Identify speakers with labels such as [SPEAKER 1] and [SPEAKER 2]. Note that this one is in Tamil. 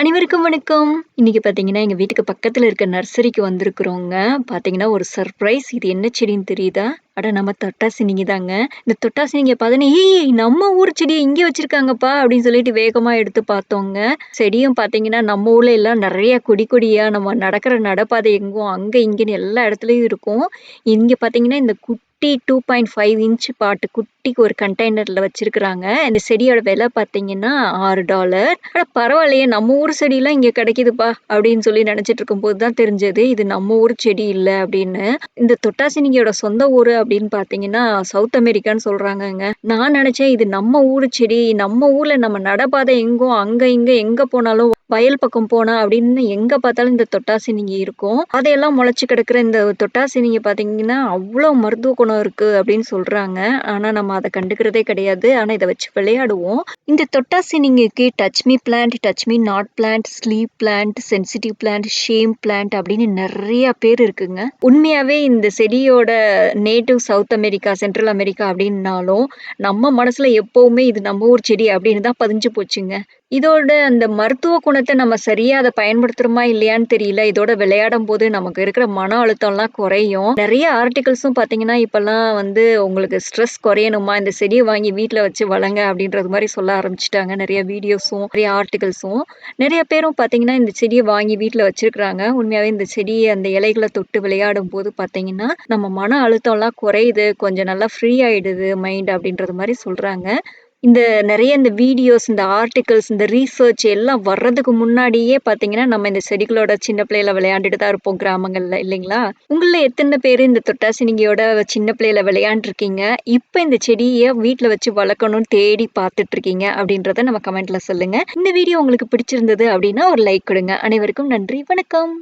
[SPEAKER 1] அனைவருக்கும் வணக்கம். இன்னைக்கு பார்த்தீங்கன்னா எங்கள் வீட்டுக்கு பக்கத்தில் இருக்க நர்சரிக்கு வந்திருக்கிறோங்க. பார்த்தீங்கன்னா ஒரு சர்ப்ரைஸ் இது என்ன செடின்னு தெரியுதா? அட நம்ம தொட்டாசினிங்க தாங்க. இந்த தொட்டாசினிங்க பார்த்தோன்னே ஏய் நம்ம ஊர் செடியை இங்கே வச்சிருக்காங்கப்பா அப்படின்னு சொல்லிட்டு வேகமாக எடுத்து பார்த்தோங்க. செடியும் பார்த்தீங்கன்னா நம்ம ஊரில் எல்லாம் நிறைய கொடி கொடியாக நம்ம நடக்கிற நடப்பாதை எங்கும் அங்கே இங்கேன்னு எல்லா இடத்துலையும் இருக்கும். இங்கே பார்த்தீங்கன்னா இந்த குட்டி குட்டி டூ பாயிண்ட் ஃபைவ் இன்ச் பாட்டு குட்டிக்கு ஒரு கண்டெய்னரில் வச்சிருக்கிறாங்க. இந்த செடியோட விலை பார்த்தீங்கன்னா ஆறு டாலர் ஆனால் பரவாயில்லையே நம்ம ஊர் செடியெலாம் இங்கே கிடைக்குதுப்பா அப்படின்னு சொல்லி நினச்சிட்டு இருக்கும்போது தான் தெரிஞ்சது இது நம்ம ஊர் செடி இல்லை அப்படின்னு. இந்த தொட்டாசினிங்கியோட சொந்த ஊர் அப்படின்னு பார்த்தீங்கன்னா சவுத் அமெரிக்கான்னு சொல்கிறாங்கங்க நான் நினச்சேன் இது நம்ம ஊர் செடி நம்ம ஊரில் நம்ம நடப்பாதை எங்கும் அங்கே இங்கே எங்கே போனாலும் வயல் பக்கம் போனா அப்படின்னு எங்க பார்த்தாலும் இந்த தொட்டாசினிங்கி இருக்கும். அதையெல்லாம் முளைச்சு கிடக்குற இந்த தொட்டாசினிங்க பார்த்தீங்கன்னா அவ்வளோ மருத்துவ குணம் இருக்கு அப்படின்னு சொல்றாங்க. ஆனா நம்ம அதை கண்டுக்கிறதே கிடையாது. ஆனா இதை வச்சு விளையாடுவோம். இந்த தொட்டாசினிங்கிக்கு touch me plant touch me not plant sleep plant sensitive plant shame plant அப்படின்னு நிறைய பேர் இருக்குங்க. உண்மையாவே இந்த செடியோட native South America Central America அப்படின்னாலும் நம்ம மனசுல எப்பவுமே இது நம்ம ஊர் செடி அப்படின்னு தான் பதிஞ்சு போச்சுங்க. இதோட அந்த மருத்துவ குணத்தை நம்ம சரியா அதை பயன்படுத்துறோமா இல்லையான்னு தெரியல. இதோட விளையாடும் போது நமக்கு இருக்கிற மன அழுத்தம்லாம் குறையும். நிறைய ஆர்டிகல்ஸும் பார்த்தீங்கன்னா இப்பெல்லாம் வந்து உங்களுக்கு ஸ்ட்ரெஸ் குறையணுமா? இந்த செடியை வாங்கி வீட்டில் வச்சு வளங்க அப்படின்றது மாதிரி சொல்ல ஆரம்பிச்சிட்டாங்க. நிறைய வீடியோஸும் நிறைய ஆர்டிகல்ஸும். நிறைய பேரும் பார்த்தீங்கன்னா இந்த செடியை வாங்கி வீட்டில் வச்சிருக்கிறாங்க. உண்மையாகவே இந்த செடியை அந்த இலைகளை தொட்டு விளையாடும் போது பார்த்தீங்கன்னா நம்ம மன அழுத்தம்லாம் குறையுது. கொஞ்சம் நல்லா ஃப்ரீ ஆயிடுது மைண்ட் அப்படின்றது மாதிரி சொல்றாங்க. இந்த நிறைய இந்த வீடியோஸ் இந்த ஆர்டிகல்ஸ் இந்த ரீசர்ச் எல்லாம் வர்றதுக்கு முன்னாடியே பார்த்தீங்கன்னா நம்ம இந்த செடிகளோட சின்ன பிள்ளையில விளையாண்டுட்டு தான் இருப்போம் கிராமங்கள்ல இல்லைங்களா? உங்கள எத்தனை பேர் இந்த தொட்டாசினிங்கியோட சின்ன பிள்ளையில விளையாண்டுருக்கீங்க? இப்போ இந்த செடியை வீட்டில் வச்சு வளர்க்கணும்னு தேடி பார்த்துட்டு இருக்கீங்க அப்படின்றத நம்ம கமெண்ட்ல சொல்லுங்க. இந்த வீடியோ உங்களுக்கு பிடிச்சிருந்தது அப்படின்னா ஒரு லைக் கொடுங்க. அனைவருக்கும் நன்றி. வணக்கம்.